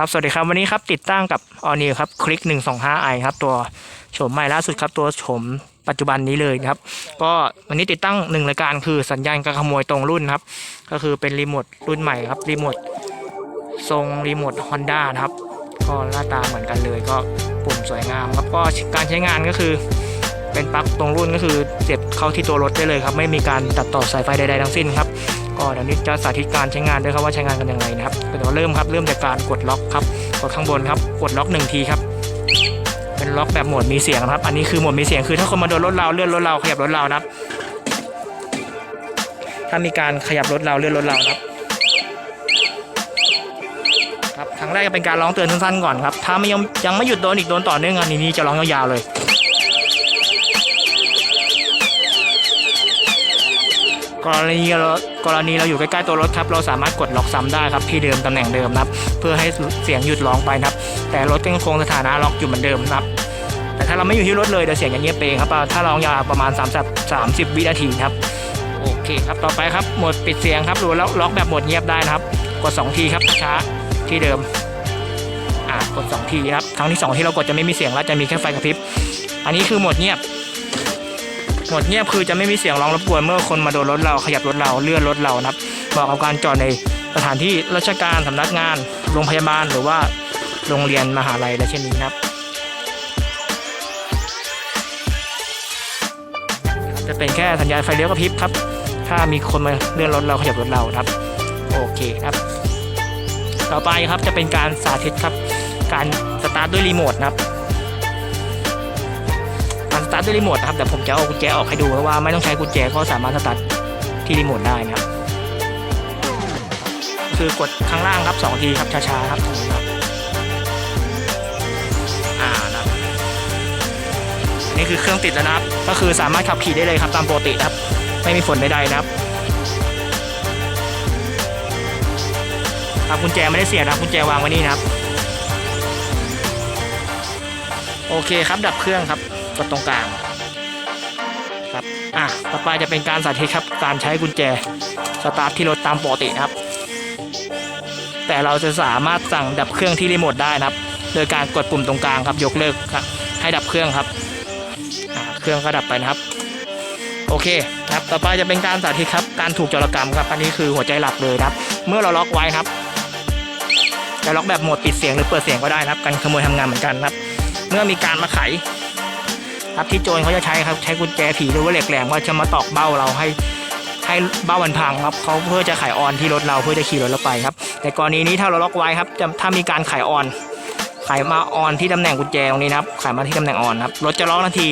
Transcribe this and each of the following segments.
ครับสวัสดีครับวันนี้ครับติดตั้งกับออนิวครับคลิก 125i ครับตัวโฉมใหม่ล่าสุดครับตัวโฉมปัจจุบันนี้เลยครับ ก็วันนี้ติดตั้งหนึ่งรายการคือสัญญาณการขโมยตรงรุ่นครับ ก็คือเป็นรีโมทรุ่นใหม่ครับรีโมททรงรีโมทฮอนด้านะครับก็หน้าตาเหมือนกันเลยก็ปุ่มสวยงามครับก็การใช้งานก็คือ เป็นปลั๊กตรงรุ่นก็คือเสียบเข้าที่ตัวรถได้เลยครับ ไม่มีการตัดต่อสายไฟใดๆทั้งสิ้นครับ ก็เดี๋ยวนี้จะสาธิตการใช้งานด้วยครับว่าใช้งานกันยังไงนะครับเดี๋ยวเริ่มครับเริ่มจากการกดล็อกครับกดข้างบนครับกดล็อกหนึ่งทีครับเป็นล็อกแบบโหมดมีเสียงนะครับ อันนี้คือโหมดมีเสียงคือถ้าคนมาโดนรถเราเลื่อนรถเราขยับรถเรานะครับ ถ้ามีการขยับรถเราเลื่อนรถเรานะครับครับครั้งแรกจะเป็นการร้องเตือนสั้นๆก่อนครับ ถ้าไม่ยังยังไม่หยุดโดนอีกโดนต่อเนื่องอันนี้จะร้องยาวๆเลยกรณีเรา กรณีเราอยู่ใกล้ๆตัวรถครับเราสามารถกดล็อกซ้ำได้ครับที่เดิมตำแหน่งเดิมนะครับเพื่อให้เสียงหยุดร้องไปนะครับแต่รถก็ยังคงสถานะล็อกอยู่เหมือนเดิมนะครับแต่ถ้าเราไม่อยู่ที่รถเลยเดี๋ยวเสียงจะเงียบเองครับถ้าร้องยาวประมาณ 30 30 วินาทีครับโอเคครับต่อไปครับโหมดปิดเสียงครับหรือล็อกล็อกแบบโหมดเงียบได้นะครับ กด 2 ทีครับช้าที่เดิมอ่ากด 2 ทีครับครั้งที่ 2 ที่เรากดจะไม่มีเสียงแล้วจะมีแค่ไฟกระพริบอันนี้คือโหมดเงียบ โหมดเงียบคือจะไม่มีเสียงร้องรบกวนเมื่อคนมาโดนรถเราขยับรถเราเลื่อนรถเรานะครับเหมาะกับการจอดในสถานที่ราชการสำนักงาน โรงพยาบาลหรือว่าโรงเรียนมหาลัยและเช่นนี้นะครับจะเป็นแค่สัญญาณไฟเลี้ยวกระพริบครับ ถ้ามีคนมาเลื่อนรถเราขยับรถเรานะครับ โอเคครับ ต่อไปครับจะเป็นการสาธิตครับ การสตาร์ทด้วยรีโมทนะครับ สตาร์ทด้วยรีโมทนะครับแต่ผมจะเอากุญแจออกให้ดูเพราะว่าไม่ต้องใช้กุญแจก็สามารถสตาร์ทที่รีโมทได้นะครับคือกดข้างล่างครับ2ทีครับช้าๆครับตรงนี้ครับอ่านะครับอันนี้คือเครื่องติดแล้วนะครับ ก็คือสามารถขับขี่ได้เลยครับตามปกตินะครับ ไม่มีฝนใดๆนะครับครับกุญแจไม่ได้เสียนะครับกุญแจวางไว้นี่นะครับ โอเคครับดับเครื่องครับ กดตรงกลางครับอะต่อไปจะเป็นการสาธิตครับการใช้กุญแจสตาร์ทที่รถตามปกตินะครับ แต่เราจะสามารถสั่งดับเครื่องที่รีโมทได้นะครับ โดยการกดปุ่มตรงกลางครับยกเลิกครับให้ดับเครื่องครับเครื่องก็ดับไปนะครับ โอเคครับต่อไปจะเป็นการสาธิตครับการถูกจรกรรมครับอันนี้คือหัวใจหลักเลยครับ เมื่อเราล็อกไว้ครับจะล็อกแบบโหมดปิดเสียงหรือเปิดเสียงก็ได้นะครับการขโมยทำงานเหมือนกันครับ เมื่อมีการมาไข ครับที่โจรเขาจะใช้ครับใช้กุญแจผีหรือว่าเหล็กแหลมว่าจะมาตอกเบ้าเราให้ให้เบ้ามันพังครับเขาเพื่อจะไขออนที่รถเราเพื่อจะขี่รถเราไปครับแต่กรณีนี้ถ้าเราล็อกไว้ครับจะถ้ามีการไขออนไขมาออนที่ตำแหน่งกุญแจตรงนี้นะครับไขมาที่ตำแหน่งออนครับรถจะล็อกทันที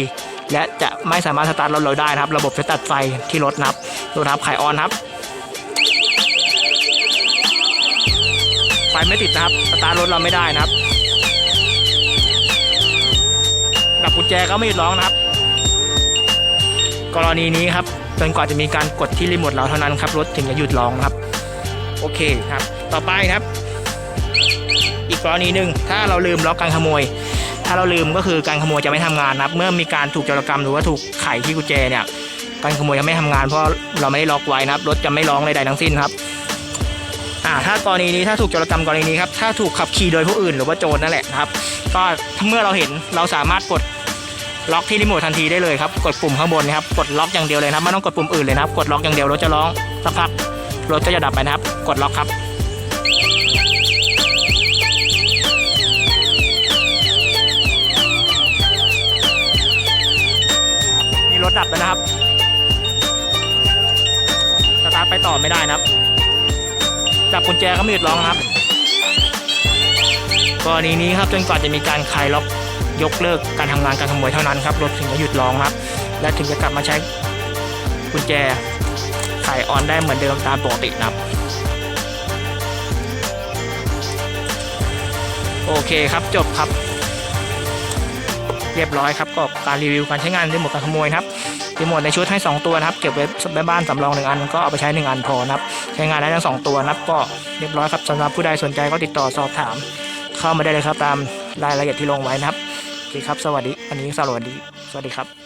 และจะไม่สามารถสตาร์ทรถเราได้นะครับ ระบบจะตัดไฟที่รถนะครับดูนะครับไขออนครับไฟไม่ติดนะครับสตาร์ทรถเราไม่ได้นะครับ กุญแจก็ไม่หยุดร้องนะครับ กรณีนี้ครับจนกว่าจะมีการกดที่รีโมทเราเท่านั้นครับรถถึงจะหยุดร้องครับ โอเคครับ ต่อไปครับ อีกกรณีหนึ่งถ้าเราลืมล็อกการขโมย ถ้าเราลืมก็คือการขโมยจะไม่ทำงานนะครับ เมื่อมีการถูกจรกรรมหรือว่าถูกไขที่กุญแจเนี่ยการขโมยจะไม่ทำงานเพราะเราไม่ได้ล็อกไว้นะครับ รถจะไม่ร้องใดๆทั้งสิ้นครับอ่าถ้ากรณีนี้ถ้าถูกโจรกรรมกรณีนี้ครับถ้าถูกขับขี่โดยผู้อื่นหรือว่าโจรนั่นแหละครับ ก็เมื่อเราเห็นเราสามารถกด ล็อกที่รีโมททันทีได้เลยครับ กดปุ่มข้างบนนะครับ กดล็อกอย่างเดียวเลยนะครับไม่ต้องกดปุ่มอื่นเลยนะครับ กดล็อกอย่างเดียวรถจะร้องสักพักรถก็จะดับไปนะครับ กดล็อกครับ นี่รถดับแล้วนะครับ สตาร์ทไปต่อไม่ได้นะครับ จับกุญแจก็ม่หยุดร้องนะครับกรณีนี้ครับจนกว่าจะมีการคลายล็อก ยกเลิกการทำงานการขโมยเท่านั้นครับรถถึงจะหยุดร้องครับ และถึงจะกลับมาใช้กุญแจไขออนได้เหมือนเดิมตามปกตินะครับโอเคครับจบครับ เรียบร้อยครับก็การรีวิวการใช้งานรีโมทการขโมยครับรีโมทในชุดให้ 2 ตัวนะครับ เก็บไว้ในบ้านสำรองหนึ่งอันก็เอาไปใช้หนึ่งอันพอนะครับ ใช้งานได้ทั้งสองตัวนะครับ ก็เรียบร้อยครับสำหรับผู้ใดสนใจก็ติดต่อสอบถาม เข้ามาได้เลยครับตามรายละเอียดที่ลงไว้นะครับ เคครับ สวัสดี อันนี้สวัสดี สวัสดีครับ